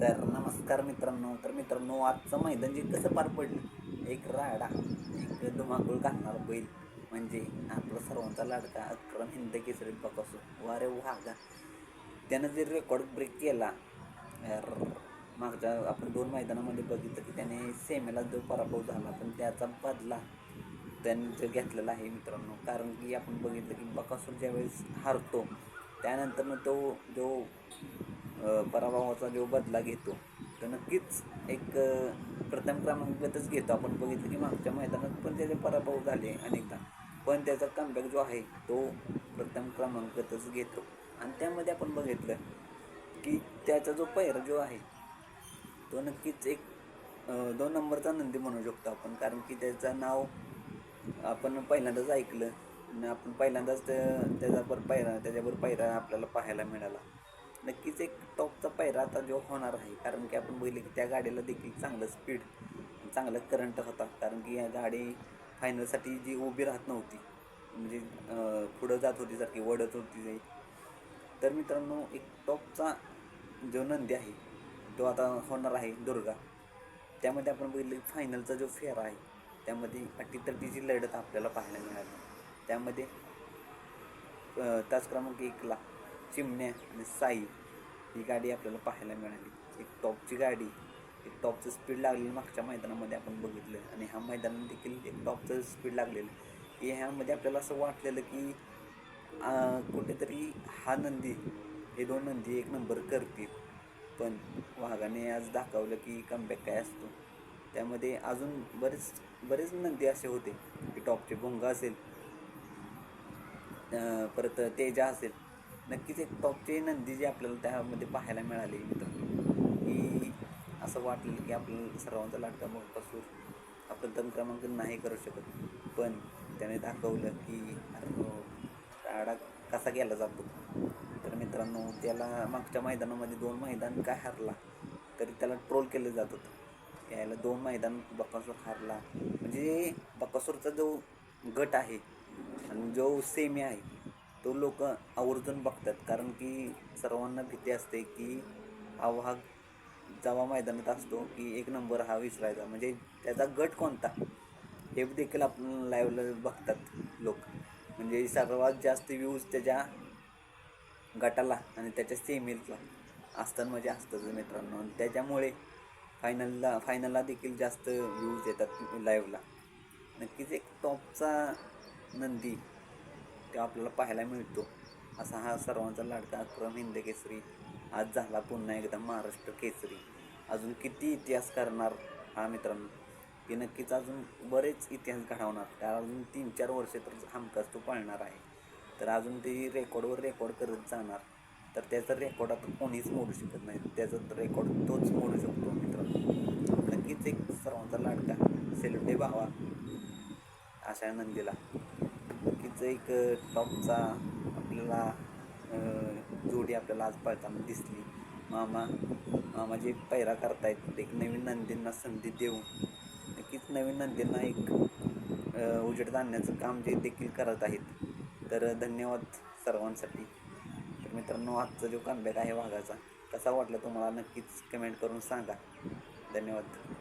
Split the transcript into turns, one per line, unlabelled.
तर नमस्कार मित्रांनो तर मित्रांनो आजचं मैदान जे कसं पार पडलं? एक राडा एक धुमाकूळ घालणार बैल. म्हणजे आपला सर्वांचा लाडका अक्रम हिंद केसरी बकासू वारे वागा त्यानं जे रेकॉर्ड ब्रेक केला यार, मागच्या आपण दोन मैदानामध्ये बघितलं की त्याने सेमेला जो पराभव झाला पण त्याचा बदला त्यांनी जो घेतलेला आहे मित्रांनो. कारण की आपण बघितलं की बकासूर ज्यावेळेस हारतो त्यानंतरनं तो जो पराभवाचा जो बदला घेतो तर नक्कीच एक प्रथम क्रमांकातच घेतो. आपण बघितलं की मागच्या मैदानात पण त्याचे पराभव झाले अनेकदा. पण त्याचा कमबॅक जो आहे तो प्रथम क्रमांकातच घेतो. आणि त्यामध्ये आपण बघितलं की त्याचा जो पैर जो आहे तो नक्कीच एक दोन नंबरचा नंदी म्हणू शकतो आपण. कारण की त्याचं नाव आपण पहिल्यांदाच ऐकलं. आणि आपण पहिल्यांदाच त्या- त्याच्यावर पायरा त्याच्यावर पायरा आपल्याला पाहायला मिळाला. नक्कीच एक टॉपचा पायरा आता जो होणार आहे. कारण की आपण बघितलं की त्या गाडीला देखील चांगलं स्पीड चांगलं करंट होता. कारण की या गाडी फायनलसाठी जी उभी राहत नव्हती म्हणजे पुढं जात होती सारखी वडत होती जाई तर मित्रांनो एक टॉपचा जो नंदी आहे तो आता होणार आहे दुर्गा. त्यामध्ये आपण बघितलं की फायनलचा जो फेरा आहे त्यामध्ये अटीतटीची लढत आपल्याला पाहायला मिळाली. त्यामध्ये अ, तास क्रमांक एकला चिमण्या आणि साई ही गाडी आपल्याला पाहायला मिळाली. एक टॉपची गाडी एक टॉपचं स्पीड लागलेलं मागच्या मैदानामध्ये आपण बघितलं. आणि ह्या मैदानात देखील एक टॉपचं स्पीड लागलेलं. की ह्यामध्ये आपल्याला असं वाटलेलं की कुठेतरी हा नंदी हे दोन नंदी एक नंबर करतील. पण वाघाने आज दाखवलं की कमबॅक काय असतो. त्यामध्ये अजून बरेच बरेच नंदी असे होते. की टॉपचे भोंगा असेल परत तेजा असेल. नक्कीच एक टॉपची नंदी जी आपल्याला त्यामध्ये पाहायला मिळाली मित्रांनो. की असं वाटलं की आपल्याला सर्वांचा लाडका कसूर आपण तन क्रमांक नाही करू शकत. पण त्याने दाखवलं की हो, राडा कसा केला जातो. तर मित्रांनो त्याला मागच्या मैदानामध्ये दोन मैदान काय हरला तरी त्याला ट्रोल केलं जात होतं. यायला दोन मैदान बकासूर हारला. म्हणजे बकासूरचा जो गट आहे आणि जो सेमी आहे तो लोक आवर्जून बघतात. कारण की सर्वांना भीती असते की हा वाघ जावा मैदानात असतो की एक नंबर हा विसरायचा. म्हणजे त्याचा गट कोणता? हे देखील आपण लाईव्हला बघतात लोक. म्हणजे सर्वात जास्त व्ह्यूज त्याच्या गटाला आणि त्याच्या सेमीला असतात म्हणजे असतं मित्रांनो. आणि त्याच्यामुळे फायनलला फायनलला देखील जास्त व्ह्यूज येतात लाईव्हला नक्कीच एक टॉपचा नंदी तो आपल्याला पाहायला मिळतो. असा हा सर्वांचा लाडका अक्रम हिंद केसरी. आज झाला पुन्हा एकदा महाराष्ट्र केसरी. अजून किती इतिहास करणार हा मित्रांनो? ते नक्कीच अजून बरेच इतिहास घडवणार. कारण अजून तीन चार वर्ष तर हमखास तो पाळणार आहे. तर अजून ते रेकॉर्डवर रेकॉर्ड करत जाणार. तर त्याचं रेकॉर्ड आता कोणीच मोडू शकत नाही. त्याचं रेकॉर्ड तोच मोडू शकतो मित्रांनो. नक्कीच एक सर्वांचा लाडका सेल्युटे भावा अशा नंदीला. नक्कीच एक टॉपचा आपल्याला जोडी आपल्याला आज पळताना दिसली. मामा मामा जे पैरा करतायत एक नवीन नंदींना संधी देऊन. नक्कीच नवीन नंदींना एक उजेड आणण्याचं काम जे देखील करत आहेत. तर धन्यवाद सर्वांसाठी. तर मित्रांनो आजचा जो कमबॅक आहे वाघाचा कसा वाटला तुम्हाला नक्कीच कमेंट करून सांगा. धन्यवाद.